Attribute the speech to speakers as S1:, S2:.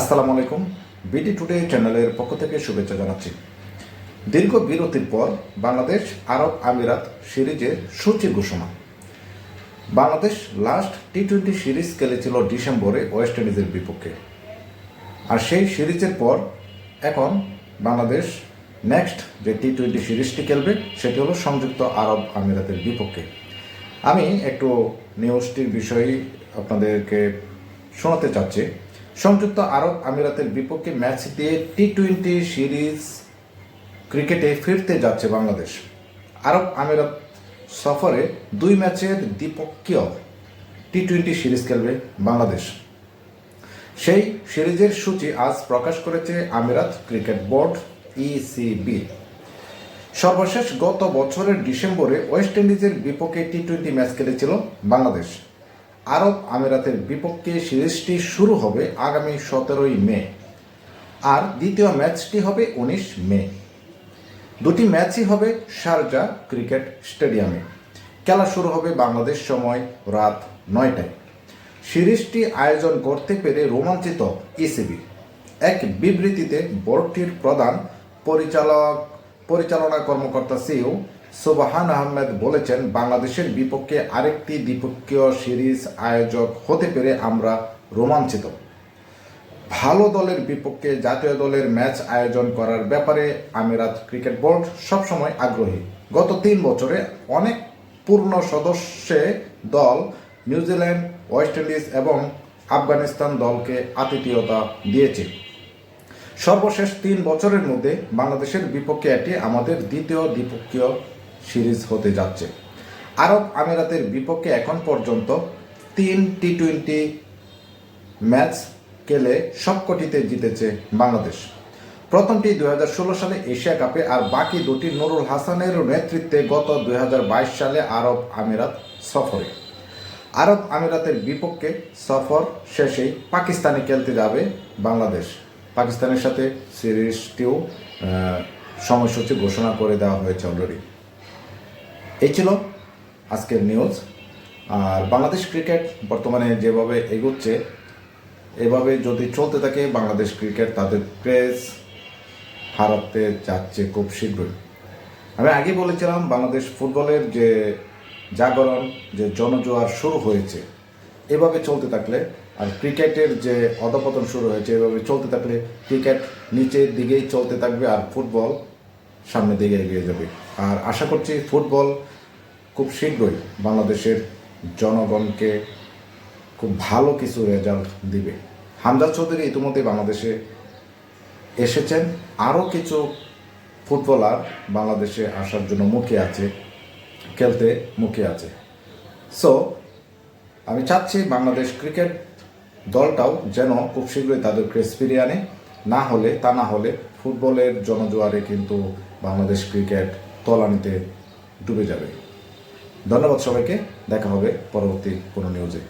S1: আসসালামু আলাইকুম। BD today চ্যানেলের পক্ষ থেকে শুভেচ্ছা জানাচ্ছি। দীর্ঘ বিরতির পর বাংলাদেশ আরব আমিরাত সিরিজের সূচি ঘোষণা। Bangladesh last T twenty series খেলেছিল ডিসেম্বরে ওয়েস্ট ইন্ডিজের বিপক্ষে। আর সেই সিরিজের পর এখন বাংলাদেশ নেক্সট যে টি টোয়েন্টি সিরিজটি খেলবে, সেটি হলো সংযুক্ত আরব আমিরাতের বিপক্ষে। আমি একটু নিউজটির বিষয়ে আপনাদেরকে শোনাতে চাচ্ছি। সংযুক্ত আরব আমিরাতের বিপক্ষে ম্যাচ দিয়ে টি টোয়েন্টি সিরিজ ক্রিকেটে ফিরতে যাচ্ছে বাংলাদেশ। আরব আমিরাত সফরে দুই ম্যাচের দ্বিপক্ষীয় টি টোয়েন্টি সিরিজ খেলবে বাংলাদেশ। সেই সিরিজের সূচি আজ প্রকাশ করেছে আমিরাত ক্রিকেট বোর্ড ইসিবি সর্বশেষ গত বছরের ডিসেম্বরে ওয়েস্ট ইন্ডিজের বিপক্ষে টি টোয়েন্টি ম্যাচ খেলেছিল বাংলাদেশ। আরব আমিরাতের বিপক্ষে সিরিজটি শুরু হবে আগামী সতেরোই মে, আর দ্বিতীয় ম্যাচটি হবে উনিশ মে। দুটি ম্যাচই হবে শারজা ক্রিকেট স্টেডিয়ামে। খেলা শুরু হবে বাংলাদেশ সময় রাত নয়টায়। সিরিজটি আয়োজন করতে পেরে রোমাঞ্চিত ইসিবি। এক বিবৃতিতে বোর্ডটির প্রধান পরিচালক পরিচালনা কর্মকর্তা সিও সুবাহান আহমেদ বলেছেন, বাংলাদেশের বিপক্ষে আরেকটি দ্বিপক্ষীয় সিরিজ আয়োজক হতে পেরে আমরা রোমাঞ্চিত। ভালো দলের বিপক্ষে জাতীয় দলের ম্যাচ আয়োজন করার ব্যাপারে আমিরাত ক্রিকেট বোর্ড সবসময় আগ্রহী। গত তিন বছরে অনেক পূর্ণ সদস্যে দল নিউজিল্যান্ড ওয়েস্ট ইন্ডিজ এবং আফগানিস্তান দলকে আতিথেয়তা দিয়েছে। সর্বশেষ তিন বছরের মধ্যে বাংলাদেশের বিপক্ষে এটি আমাদের দ্বিতীয় দ্বিপক্ষীয় সিরিজ হতে যাচ্ছে। আরব আমিরাতের বিপক্ষে এখন পর্যন্ত তিন টি টোয়েন্টি ম্যাচ খেলে সবকটিতে জিতেছে বাংলাদেশ। প্রথমটি দুই হাজার ষোলো সালে এশিয়া কাপে আর বাকি দুটি নুরুল হাসানের নেতৃত্বে গত দু হাজার বাইশ সালে আরব আমিরাত সফরে। আরব আমিরাতের বিপক্ষে সফর শেষেই পাকিস্তানে খেলতে যাবে বাংলাদেশ। পাকিস্তানের সাথে সিরিজটিও সময়সূচি ঘোষণা করে দেওয়া হয়েছে অলরেডি। এই ছিল আজকের নিউজ আর বাংলাদেশ ক্রিকেট বর্তমানে যেভাবে এগোচ্ছে, এভাবে যদি চলতে থাকে, বাংলাদেশ ক্রিকেট তাদের ক্রেজ হারাতে যাচ্ছে খুব শীঘ্রই। আমি আগে বলেছিলাম, বাংলাদেশ ফুটবলের যে জাগরণ, যে জনজোয়ার শুরু হয়েছে, এভাবে চলতে থাকলে আর ক্রিকেটের যে অধপতন শুরু হয়েছে, এভাবে চলতে থাকলে ক্রিকেট নিচের দিকেই চলতে থাকবে আর ফুটবল সামনের দিকে এগিয়ে যাবে। আর আশা করছি ফুটবল খুব শীঘ্রই বাংলাদেশের জনগণকে খুব ভালো কিছু রেজাল্ট দিবে। হামজা চৌধুরী ইতিমধ্যে বাংলাদেশে এসেছেন। আরও কিছু ফুটবলার বাংলাদেশে আসার জন্য মুখে আছে, খেলতে মুখে আছে। সো আমি চাচ্ছি বাংলাদেশ ক্রিকেট দলটাও যেন খুব শীঘ্রই তাদের ক্রেস ফিরিয়ে আনে। না হলে, তা না হলে ফুটবলের জনজোয়ারে কিন্তু বাংলাদেশ ক্রিকেট তলানিতে ডুবে যাবে। ধন্যবাদ সবাইকে। দেখা হবে পরবর্তী কোনো নিউজে